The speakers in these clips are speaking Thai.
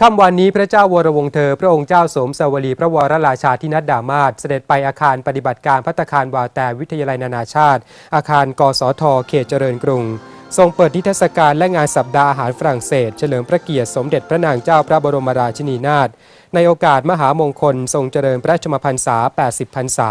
ค่ำวันนี้พระเจ้าวรวงเธอ พระองค์เจ้าสมสวลีพระวรราชาธินัดดามาศเสด็จไปอาคารปฏิบัติการพัตคารวาแต่วิทยาลัยนานาชาติ อาคารกสทเขตเจริญกรุง ทรงเปิดนิทรรศการและงานสัปดาห์อาหารฝรั่งเศส เฉลิมพระเกียรติสมเด็จพระนางเจ้าพระบรมราชินีนาถในโอกาสมหามงคล ทรงเจริญพระชมพรรษา 80 พรรษา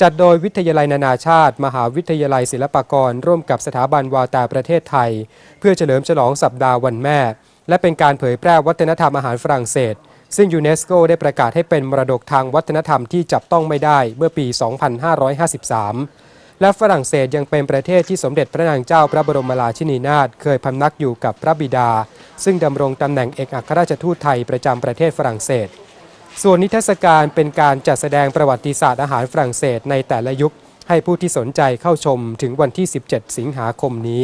จัดโดยวิทยาลัยนานาชาติ มหาวิทยาลัยศิลปากร ร่วมกับสถาบันวาตาประเทศไทย เพื่อเฉลิมฉลองสัปดาห์วันแม่ และเป็นการเผยแพร่วัฒนธรรมอาหารฝรั่งเศส ซึ่งยูเนสโกได้ประกาศให้เป็นมรดกทางวัฒนธรรมที่จับต้องไม่ได้เมื่อปี 2553 และฝรั่งเศสยังเป็นประเทศที่สมเด็จพระนางเจ้าพระบรมราชินีนาถเคยพำนักอยู่กับพระบิดา ซึ่งดำรงตำแหน่งเอกอัครราชทูตไทยประจำประเทศฝรั่งเศส ส่วนนิทรรศการเป็นการจัดแสดงประวัติศาสตร์อาหารฝรั่งเศสในแต่ละยุคให้ผู้ที่สนใจเข้าชมถึงวันที่ 17 สิงหาคมนี้